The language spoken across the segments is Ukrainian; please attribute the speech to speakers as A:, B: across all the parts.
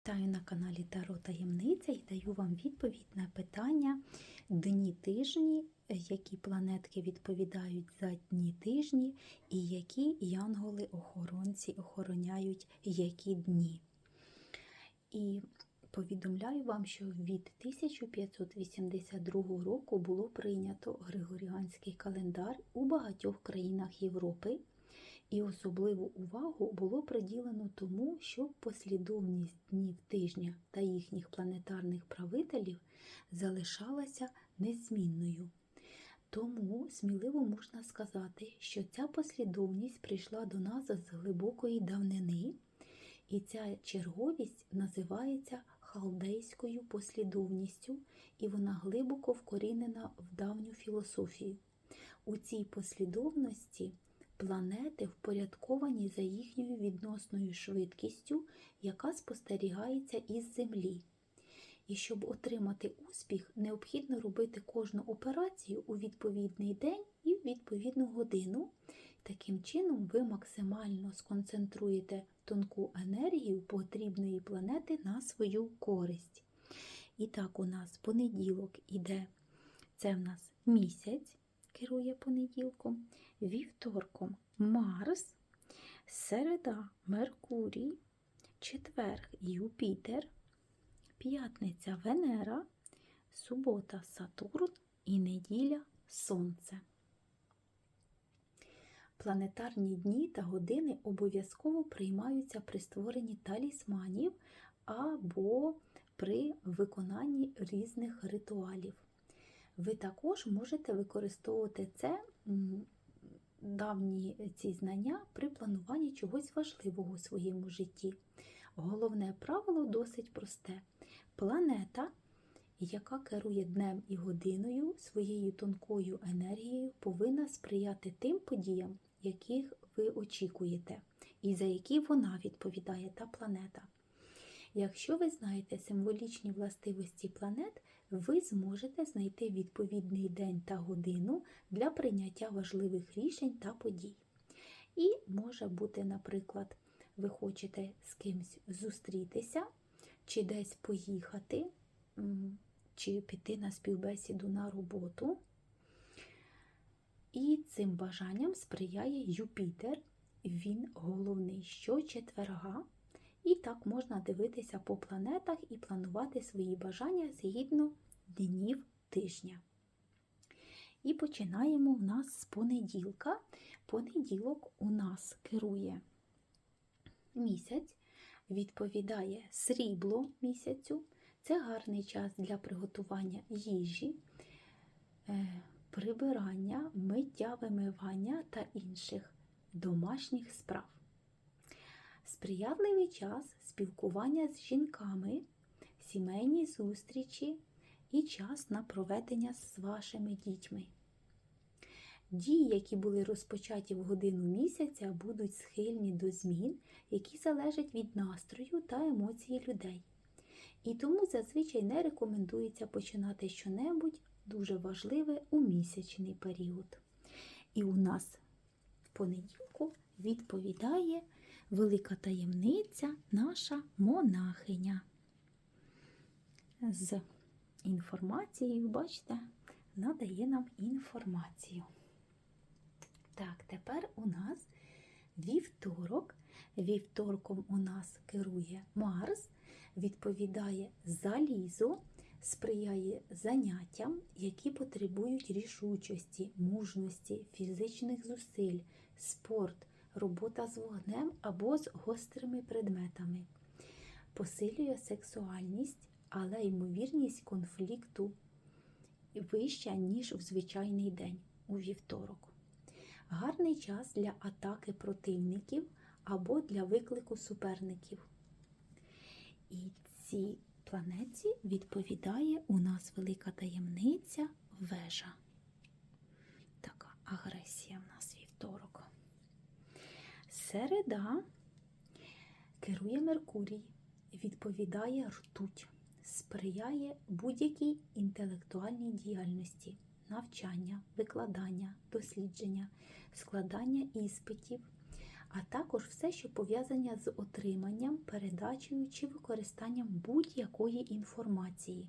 A: Вітаю на каналі Таро Таємниця і даю вам відповідь на питання дні тижні, які планетки відповідають за дні тижні, і які янголи-охоронці охороняють які дні. І повідомляю вам, що від 1582 року було прийнято Григоріанський календар у багатьох країнах Європи. І особливу увагу було приділено тому, щоб послідовність днів тижня та їхніх планетарних правителів залишалася незмінною. Тому сміливо можна сказати, що ця послідовність прийшла до нас з глибокої давнини, і ця черговість називається халдейською послідовністю, і вона глибоко вкорінена в давню філософію. У цій послідовності Планети впорядковані за їхньою відносною швидкістю, яка спостерігається із Землі. І щоб отримати успіх, необхідно робити кожну операцію у відповідний день і в відповідну годину. Таким чином, ви максимально сконцентруєте тонку енергію потрібної планети на свою користь. І так, у нас понеділок іде, це в нас місяць керує понеділком, вівторком Марс, середа Меркурій, четверг Юпітер, п'ятниця Венера, субота Сатурн і неділя Сонце. Планетарні дні та години обов'язково приймаються при створенні талісманів або при виконанні різних ритуалів. Ви також можете використовувати це давні ці знання при плануванні чогось важливого у своєму житті. Головне правило досить просте: планета, яка керує днем і годиною своєю тонкою енергією, повинна сприяти тим подіям, яких ви очікуєте, і за які вона відповідає та планета. Якщо ви знаєте символічні властивості планет, ви зможете знайти відповідний день та годину для прийняття важливих рішень та подій. І може бути, наприклад, ви хочете з кимось зустрітися, чи десь поїхати, чи піти на співбесіду на роботу. І цим бажанням сприяє Юпітер. Він головний щочетверга. І так можна дивитися по планетах і планувати свої бажання згідно днів тижня. І починаємо в нас з понеділка. Понеділок у нас керує місяць, відповідає срібло місяцю. Це гарний час для приготування їжі, прибирання, миття, вимивання та інших домашніх справ. Сприятливий час спілкування з жінками, сімейні зустрічі і час на проведення з вашими дітьми. Дії, які були розпочаті в годину місяця, будуть схильні до змін, які залежать від настрою та емоцій людей. І тому зазвичай не рекомендується починати щонебудь дуже важливе у місячний період. І у нас в понеділку відповідає велика таємниця наша монахиня. З інформацією, бачите, надає нам інформацію. Так, тепер у нас вівторок. Вівторком у нас керує Марс, відповідає залізо, сприяє заняттям, які потребують рішучості, мужності, фізичних зусиль, спорт, робота з вогнем або з гострими предметами, посилює сексуальність, але ймовірність конфлікту вища, ніж в звичайний день у вівторок. Гарний час для атаки противників або для виклику суперників. І цій планеті відповідає у нас велика таємниця вежа. Така агресія в нас вівторок. Середа керує Меркурій, відповідає ртуть, сприяє будь-якій інтелектуальній діяльності, навчання, викладання, дослідження, складання іспитів, а також все, що пов'язане з отриманням, передачею чи використанням будь-якої інформації.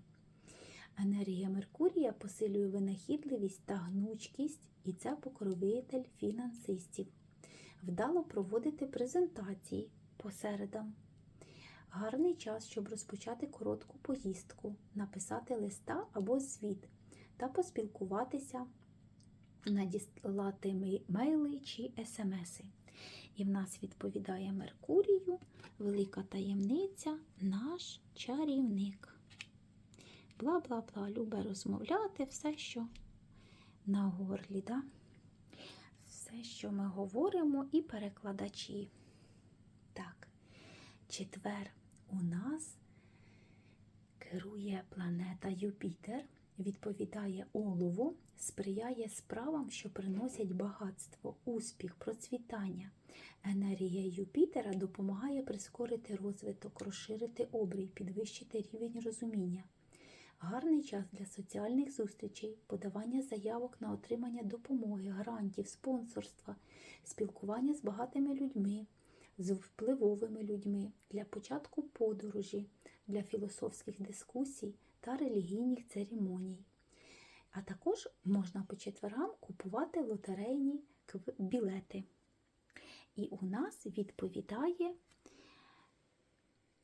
A: Енергія Меркурія посилює винахідливість та гнучкість, і це покровитель фінансистів. Вдало проводити презентації по середам. Гарний час, щоб розпочати коротку поїздку, написати листа або звіт та поспілкуватися, надіслати мейли чи смси. І в нас відповідає Меркурію, велика таємниця, наш чарівник. Бла-бла-бла, любить розмовляти все, що на горлі. Да? Все, що ми говоримо, і перекладачі. Так, четвер у нас керує планета Юпітер, відповідає олово, сприяє справам, що приносять багатство, успіх, процвітання. Енергія Юпітера допомагає прискорити розвиток, розширити обрій, підвищити рівень розуміння. Гарний час для соціальних зустрічей, подавання заявок на отримання допомоги, грантів, спонсорства, спілкування з багатими людьми, з впливовими людьми, для початку подорожі, для філософських дискусій та релігійних церемоній. А також можна по четвергам купувати лотерейні білети. І у нас відповідає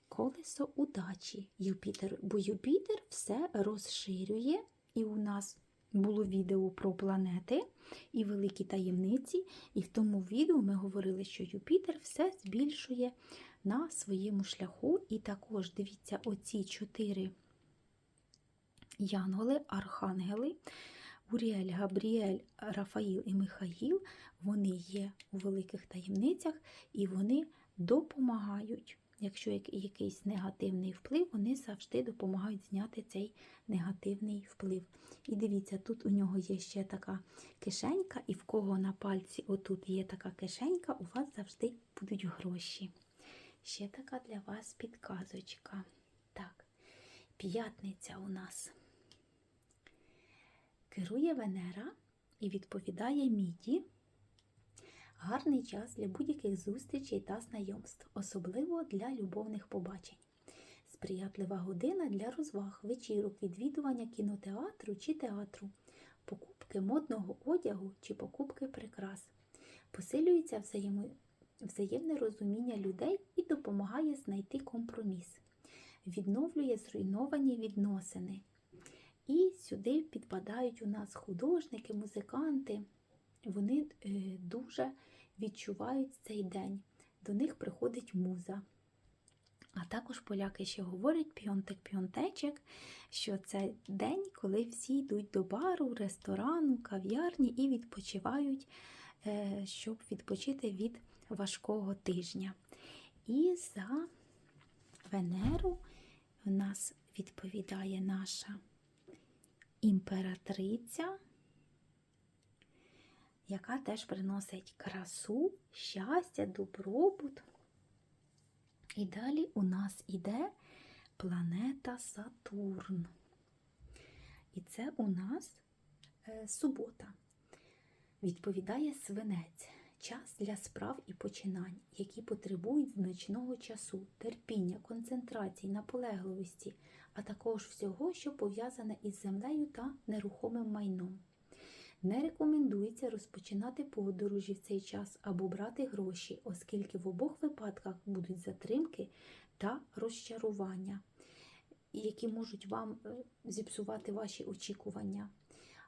A: колесо удачі Юпітер, бо Юпітер все розширює, і у нас було відео про планети і великі таємниці. І в тому відео ми говорили, що Юпітер все збільшує на своєму шляху. І також дивіться, оці чотири янголи, архангели. Уріель, Габріель, Рафаїл і Михаїл, вони є у великих таємницях і вони допомагають. Якщо якийсь негативний вплив, вони завжди допомагають зняти цей негативний вплив. І дивіться, тут у нього є ще така кишенька, і в кого на пальці отут є така кишенька, у вас завжди будуть гроші. Ще така для вас підказочка. Так, п'ятниця у нас керує Венера і відповідає міді. Гарний час для будь-яких зустрічей та знайомств, особливо для любовних побачень. Сприятлива година для розваг, вечірок, відвідування кінотеатру чи театру, покупки модного одягу чи покупки прикрас. Посилюється взаємне розуміння людей і допомагає знайти компроміс, відновлює зруйновані відносини. І сюди підпадають у нас художники, музиканти. Вони е, дуже відчувають цей день. До них приходить муза. А також поляки ще говорять піонтик-піонтечек, що це день, коли всі йдуть до бару, ресторану, кав'ярні і відпочивають, е, щоб відпочити від важкого тижня. І за Венеру в нас відповідає наша імператриця, яка теж приносить красу, щастя, добробут. І далі у нас іде планета Сатурн. І це у нас е, субота. Відповідає свинець. Час для справ і починань, які потребують значного часу, терпіння, концентрації, наполегливості, а також всього, що пов'язане із землею та нерухомим майном. Не рекомендується розпочинати подорожі в цей час або брати гроші, оскільки в обох випадках будуть затримки та розчарування, які можуть вам е, зіпсувати ваші очікування.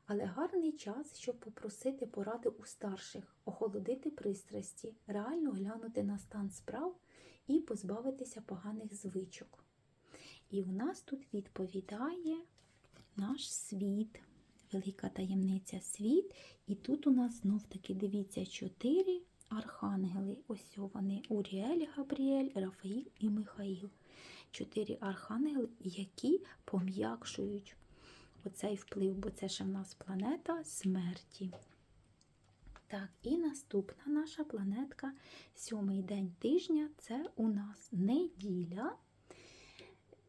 A: Але гарний час, щоб попросити поради у старших, охолодити пристрасті, реально глянути на стан справ і позбавитися поганих звичок. І в нас тут відповідає наш світ, велика таємниця світ. І тут у нас знов таки дивіться чотири архангели. Ось вони Уріель, Габріель, Рафаїл і Михаїл. Чотири архангели, які пом'якшують оцей вплив, бо це ще в нас планета смерті. Так, і наступна наша планетка, сьомий день тижня це у нас неділя.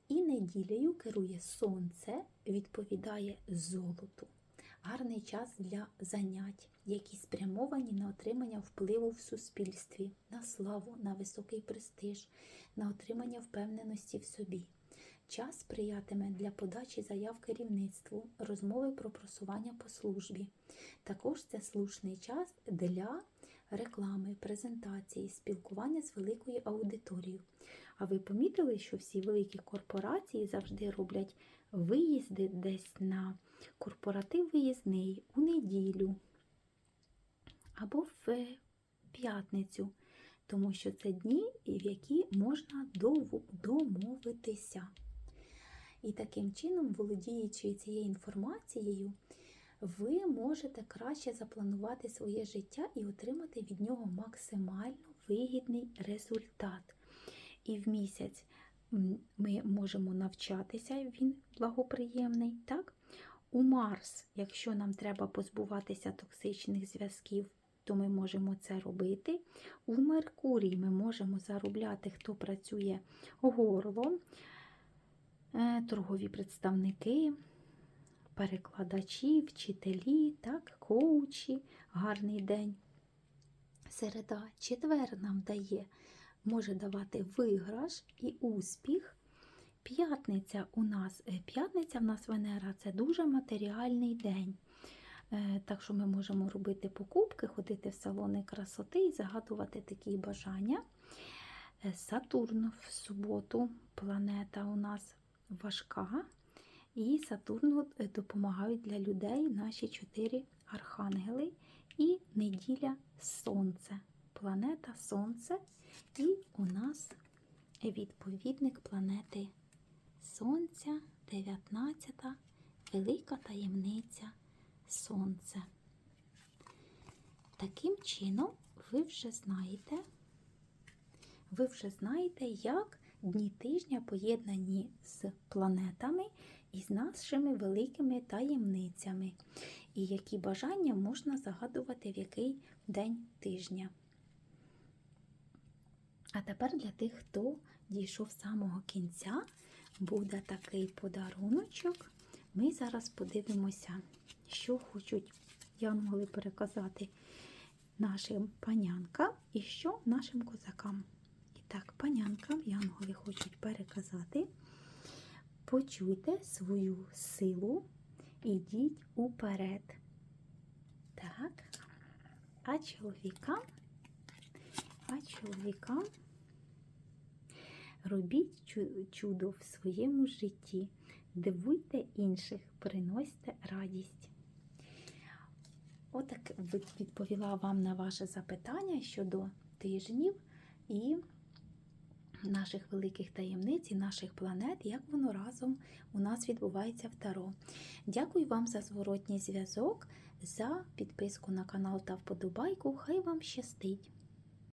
A: І неділею керує сонце, відповідає золоту. гарний час для занять, які спрямовані на отримання впливу в суспільстві, на славу, на високий престиж, на отримання впевненості в собі. Час сприятиме для подачі заяв керівництву, розмови про просування по службі. Також це слушний час для реклами, презентації, спілкування з великою аудиторією. А ви помітили, що всі великі корпорації завжди роблять виїзди десь на корпоратив виїзний у неділю або в п'ятницю, тому що це дні, в які можна домовитися. І таким чином, володіючи цією інформацією, ви можете краще запланувати своє життя і отримати від нього максимально вигідний результат. І в місяць ми можемо навчатися, він благоприємний. Так? У Марс, якщо нам треба позбуватися токсичних зв'язків, то ми можемо це робити. У Меркурій ми можемо заробляти, хто працює горлом, е, торгові представники, перекладачі, вчителі, так, коучі, гарний день. Середа, четвер нам дає, може давати виграш і успіх. П'ятниця у нас, е, п'ятниця в нас Венера це дуже матеріальний день. Е, Так що ми можемо робити покупки, ходити в салони красоти і загадувати такі бажання. Е, Сатурн в суботу, планета у нас важка, і Сатурну допомагають для людей наші чотири архангели і неділя Сонце. Планета Сонце, і у нас відповідник планети Сонця, 19, велика таємниця Сонце. Таким чином, ви вже знаєте, ви вже знаєте, як дні тижня поєднані з планетами і з нашими великими таємницями, і які бажання можна загадувати в який день тижня. А тепер для тих, хто дійшов самого кінця, буде такий подаруночок. Ми зараз подивимося, що хочуть янголи переказати нашим панянкам і що нашим козакам. І так, панянкам янголи хочуть переказати. Почуйте свою силу, ідіть уперед. Так. А чоловікам, а чоловікам робіть чудо в своєму житті, дивуйте інших, приносьте радість. Отак від- відповіла вам на ваше запитання щодо тижнів і наших великих таємниць і наших планет, як воно разом у нас відбувається в Таро. Дякую вам за зворотній зв'язок, за підписку на канал та вподобайку. Хай вам щастить!